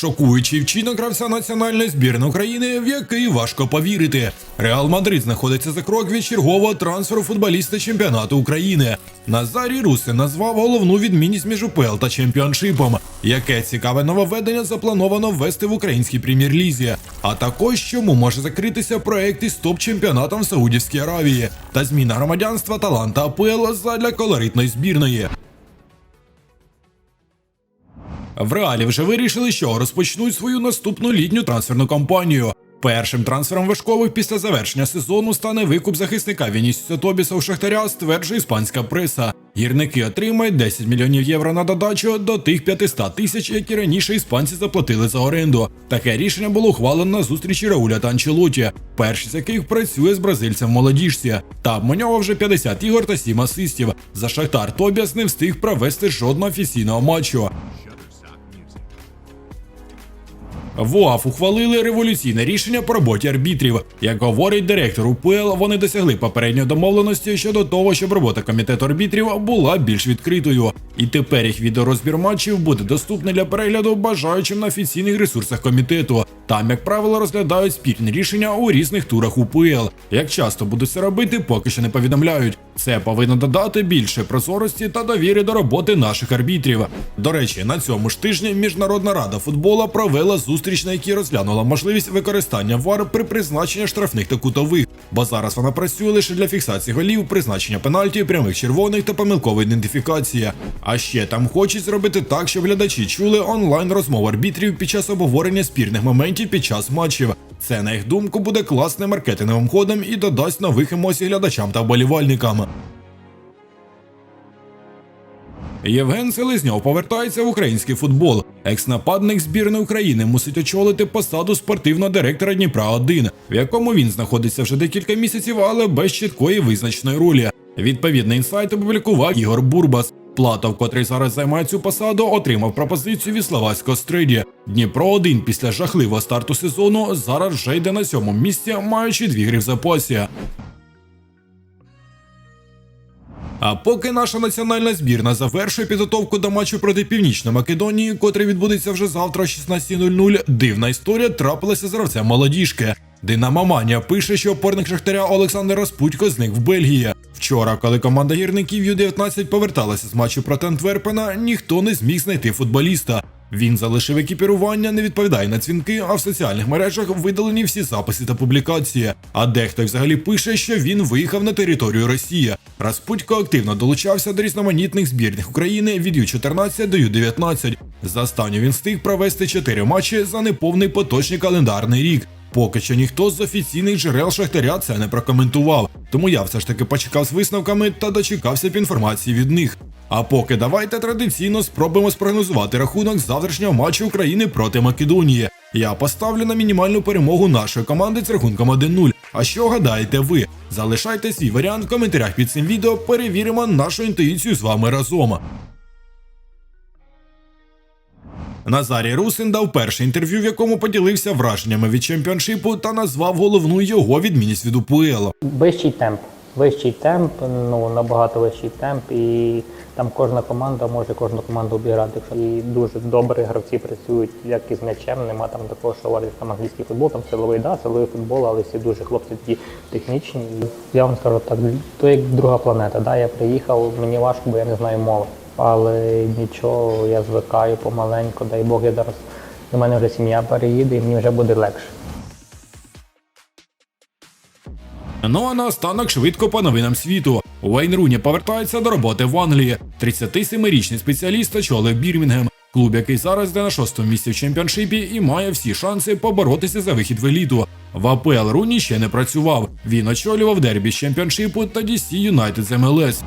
Шокуючий вчинок гравця національної збірної України, в який важко повірити. Реал Мадрид знаходиться за крок від чергового трансферу футболіста чемпіонату України. Назарій Русин назвав головну відмінність між УПЛ та чемпіоншипом, яке цікаве нововведення заплановано ввести в українській прем'єр-лізі, а також чому може закритися проект із топ-чемпіонатом в Саудівській Аравії та зміна громадянства таланта АПЛ задля колоритної збірної. В реалі вже вирішили, що розпочнуть свою наступну літню трансферну кампанію. Першим трансфером важкових після завершення сезону стане викуп захисника Вінісіса Тобіса у Шахтаря, стверджує іспанська преса. Гірники отримають 10 мільйонів євро на додачу до тих 500 тисяч, які раніше іспанці заплатили за оренду. Таке рішення було ухвалено на зустрічі Рауля та Анчелоті, перший з яких працює з бразильцем в молодіжці. У нього вже 50 ігор та 7 асистів. За Шахтар Тобіас не встиг провести жодного офіційного матчу. В ухвалили революційне рішення по роботі арбітрів. Як говорить директор УПЛ, вони досягли попередньої домовленості щодо того, щоб робота комітету арбітрів була більш відкритою. І тепер їх відеорозбір матчів буде доступний для перегляду бажаючим на офіційних ресурсах комітету. Там, як правило, розглядають спільні рішення у різних турах УПЛ. Як часто будуть це робити, поки що не повідомляють. Це повинно додати більше прозорості та довіри до роботи наших арбітрів. До речі, на цьому ж тижні Міжнародна рада футбола провела зустріч, на якій розглянула можливість використання ВАР при призначенні штрафних та кутових, бо зараз вона працює лише для фіксації голів, призначення пенальті, прямих червоних та помилкової ідентифікації. А ще там хочуть зробити так, щоб глядачі чули онлайн розмов арбітрів під час обговорення спірних моментів під час матчів. Це, на їх думку, буде класним маркетинговим ходом і додасть нових емоцій глядачам та вболівальникам. Євген Селезньов повертається в український футбол. Екс-нападник збірної України мусить очолити посаду спортивного директора Дніпра 1 в якому він знаходиться вже декілька місяців, але без чіткої визначеної ролі. Відповідний інсайт опублікував Ігор Бурбас. Платов, котрий зараз займає цю посаду, отримав пропозицію від словацького стриді. Дніпро 1 після жахливого старту сезону зараз вже йде на сьомому місці, маючи дві гри в запасі. А поки наша національна збірна завершує підготовку до матчу проти Північної Македонії, котрий відбудеться вже завтра о 16.00, дивна історія трапилася з гравцем молодіжки. Динамо Манія пише, що опорник Шахтаря Олександр Распутько зник в Бельгії. Вчора, коли команда гірників Ю-19 поверталася з матчу проти Антверпена, ніхто не зміг знайти футболіста. Він залишив екіпірування, не відповідає на дзвінки, а в соціальних мережах видалені всі записи та публікації. А дехто взагалі пише, що він виїхав на територію Росії. Распутько активно долучався до різноманітних збірних України від Ю-14 до Ю-19. За останню він встиг провести 4 матчі за неповний поточний календарний рік. Поки що ніхто з офіційних джерел Шахтаря це не прокоментував, тому я все ж таки почекав з висновками та дочекався б інформації від них. А поки давайте традиційно спробуємо спрогнозувати рахунок завтрашнього матчу України проти Македонії. Я поставлю на мінімальну перемогу нашої команди з рахунком 1-0. А що гадаєте ви? Залишайте свій варіант в коментарях під цим відео. Перевіримо нашу інтуїцію з вами разом. Назарій Русин дав перше інтерв'ю, в якому поділився враженнями від чемпіоншипу та назвав головну його відмінність від УПЛ. Вищий темп. Вищий темп, ну набагато вищий темп, і там кожна команда може кожну команду обіграти. І дуже добре гравці працюють як із м'ячем. Нема там такого, що варять там англійський футбол, там силовий, да, силовий футбол, але всі дуже хлопці такі технічні. І я вам скажу так, то як друга планета. Да, я приїхав, мені важко, бо я не знаю мови. Але нічого, я звикаю помаленьку, дай Бог, я зараз до мене вже сім'я переїде і мені вже буде легше. Ну а наостанок швидко по новинам світу. Уейн Руні повертається до роботи в Англії. 37-річний спеціаліст очолив Бірмінгем, клуб, який зараз йде на шостому місці в чемпіоншипі і має всі шанси поборотися за вихід в еліту. В АПЛ Руні ще не працював. Він очолював дербі з чемпіоншипу та DC United з МЛС.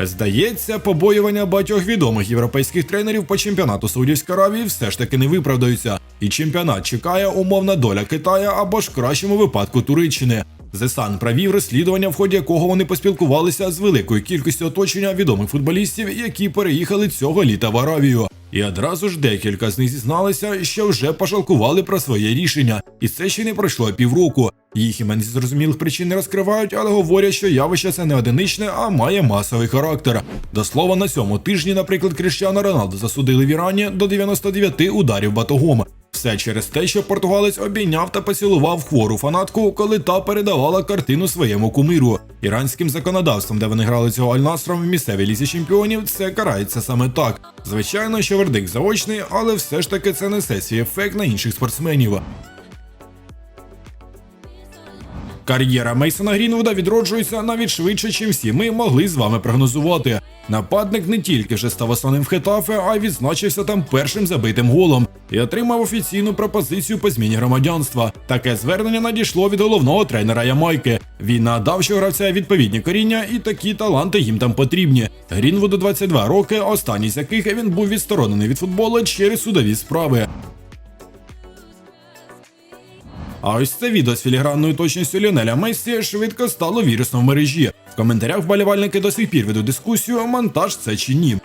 Здається, побоювання багатьох відомих європейських тренерів по чемпіонату Саудівської Аравії все ж таки не виправдаються, і чемпіонат чекає умовна доля Китая або ж кращому випадку Туреччини. Зесан провів розслідування, в ході якого вони поспілкувалися з великою кількістю оточення відомих футболістів, які переїхали цього літа в Аравію. І одразу ж декілька з них зізналися, що вже пожалкували про своє рішення, і це ще не пройшло півроку. Їх імен зі зрозумілих причин не розкривають, але говорять, що явище це не одиничне, а має масовий характер. До слова, на цьому тижні, наприклад, Кріштіану Роналду засудили в Ірані до 99 ударів батогом. Все через те, що португалець обійняв та поцілував хвору фанатку, коли та передавала картину своєму кумиру. Іранським законодавством, де вони грали цього Аль-Насром в місцевій лізі чемпіонів, це карається саме так. Звичайно, що вердикт заочний, але все ж таки це несе свій ефект на інших спортсменів. Кар'єра Мейсона Грінвуда відроджується навіть швидше, чим всі ми могли з вами прогнозувати. Нападник не тільки вже став основним в Хетафе, а й відзначився там першим забитим голом і отримав офіційну пропозицію по зміні громадянства. Таке звернення надійшло від головного тренера Ямайки. Він надав, що гравця відповідні коріння, і такі таланти їм там потрібні. Грінвуду 22 роки, останній з яких він був відсторонений від футболу через судові справи. А ось це відео з філігранною точністю Ліонеля Мессі швидко стало вірусно в мережі. В коментарях вболівальники до сих пір ведуть дискусію, монтаж це чи ні.